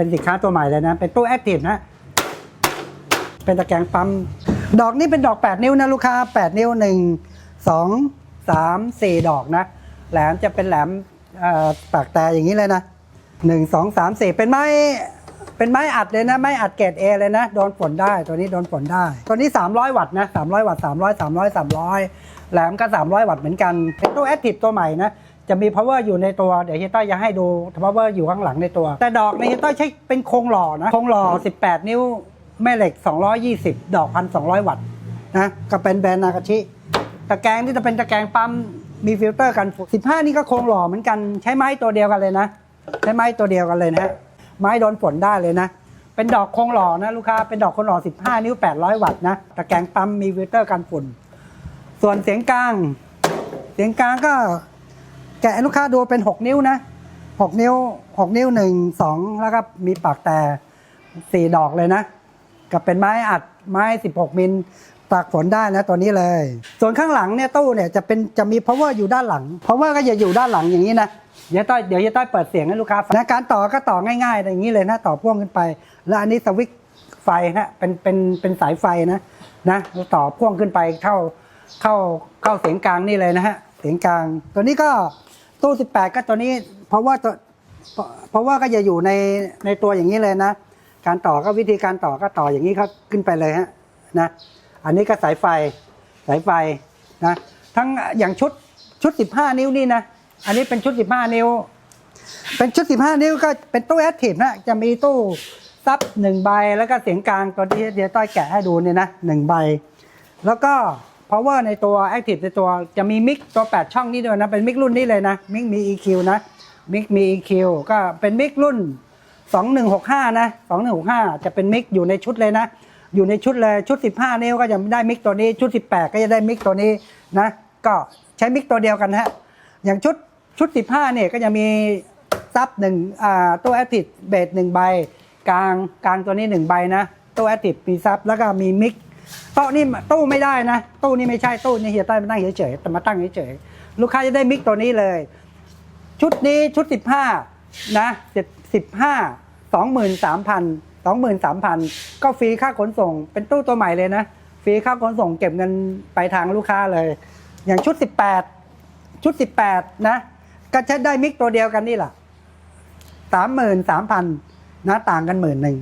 เป็นสินค้าตัวใหม่เลยนะ เป็นตู้แอคทีฟนะ เป็นตะแกรงปั๊ม ดอกนี้เป็นดอก 8 นิ้วนะลูกค้า 8 นิ้ว 1 2 3 4 ดอกนะ แหลมจะเป็นแหลมปากแต่อย่างนี้เลยนะ1 2 3 4เป็นไม้เป็นไม้อัดเลยนะ ไม้อัดเกรดเอเลยนะ โดนฝนได้ตัวนี้โดนฝนได้ ตัวนี้ 300 วัตต์นะ300 วัตต์300 300 300 แหลมก็ 300 วัตต์เหมือนกันเป็นตู้แอคทีฟตัวใหม่นะ จะมี power อยู่ในตัว เดี๋ยวเฮียต้อยจะให้ดู power อยู่ข้างหลังในตัว แต่ดอกในเฮียต้อยใช้เป็นโครงหล่อนะโครงหล่อ 18 นิ้วแม่เหล็ก 220 ดอก 1,200 วัตต์นะก็เป็นแบรนด์นากาชิ ตะแกรงที่จะเป็นตะแกรงปั๊มมีฟิลเตอร์กันฝุ่น15 นี่ก็โครงหล่อเหมือนกันใช้ไม้ตัวเดียวกันเลยนะ ใช้ไม้ตัวเดียวกันเลยนะฮะไม้โดนฝนได้เลยนะ เป็นดอกโครงหล่อนะลูกค้าเป็นดอกโครงหล่อ 15 นิ้ว 800 วัตต์นะตะแกรงปั๊มมีฟิลเตอร์กันฝุ่น ส่วนเสียงกลาง เสียงกลางก็ แกะให้ลูกค้าดูเป็น 6 นิ้วนะ 6 นิ้ว 6 นิ้ว 1 2 แล้วก็มีปากแต่ 4 ดอกเลยนะ กับเป็นไม้อัดไม้ 16 มิลตากฝนได้นะตัวนี้เลย ส่วนข้างหลังเนี่ยตู้เนี่ยจะเป็นจะมี power อยู่ด้านหลัง power ก็จะอยู่ด้านหลังอย่างนี้นะเดี๋ยวต้อยเดี๋ยวจะต้อยเปิดเสียงให้ลูกค้าฟังนะการต่อก็ต่อง่ายๆอย่างนี้เลยนะต่อพ่วงขึ้นไป แล้วอันนี้สวิตช์ไฟนะเป็นเป็นเป็นสายไฟนะนะต่อพ่วงขึ้นไปเข้าเข้าเข้าเสียงกลางนี่เลยนะฮะเสียงกลาง ตัวนี้ก็ ตู้18ก็ตัวนี้ เพราะว่าตัวเพราะว่าก็จะอยู่ในในตัวอย่างนี้เลยนะ การต่อก็วิธีการต่อก็ต่ออย่างนี้ครับขึ้นไปเลยฮะนะ อันนี้ก็สายไฟสายไฟนะ ทั้งอย่างชุดชุด 15 นิ้วนี่นะ อันนี้เป็นชุด 15 นิ้ว เป็นชุด 15 นิ้วก็เป็นตู้แอคทีฟนะจะมีตู้ซับหนึ่งใบแล้วก็เสียงกลางตัวที่เดี๋ยวต้อยแกะให้ดูเนี่ยนะหนึ่งใบ แล้วก็ power ในตัว active ในตัวจะมีมิกตัว 8 ช่องนี้ด้วยนะ เป็นมิกรุ่นนี้เลยนะ มิกมี EQ นะ มิกมี EQ ก็เป็นมิกรุ่น 2165 นะ 2165 จะเป็นมิกอยู่ในชุดเลยนะ อยู่ในชุดเลยชุด 15 นิ้วก็จะได้มิกตัวนี้ ชุด 18 ก็จะได้มิกตัวนี้นะ ก็ใช้มิกตัวเดียวกันฮะ อย่างชุดชุด 15 เนี่ยก็จะมีซับหนึ่งตัวแอคทีฟเบสหนึ่งใบ กลางกลางตัวนี้หนึ่งใบนะ ตัวแอคทีฟมีซับแล้วก็มีมิก โต๊ะนี่ตู้ไม่ได้นะตู้นี่ไม่ใช่ตู้นี่เฮียใต้มานั่งเฉยๆแต่มาตั้งเฉยๆลูกค้าจะได้มิกตัวนี้เลย ชุดนี้ชุด 15นะ15 23,000 23,000 ก็ฟรีค่าขนส่ง เป็นตู้ตัวใหม่เลยนะ ฟรีค่าขนส่งเก็บเงินไปทางลูกค้าเลย อย่างชุด 18 ชุด 18 นะ ก็ใช้ได้มิกตัวเดียวกันนี่แหละ33,000นะต่างกันหมื่นหนึ่ง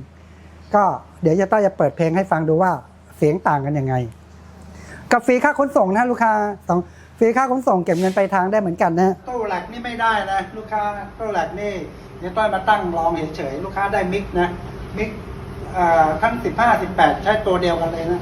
ก็เดี๋ยวจะต้อยจะเปิดเพลงให้ฟังดูว่า เสียงต่างกันยังไง กับฟรีค่าขนส่งนะลูกค้าสองฟรีค่าขนส่งเก็บเงินไปลายทางได้เหมือนกันนะตู้หลักนี่ไม่ได้นะลูกค้าตู้หลักนี่เดี๋ยวต้อยมาตั้งลองเฉยๆลูกค้าได้มิกนะมิกอ่าทั้งสิบห้าสิบแปดใช้ตัวเดียวกันเลยนะ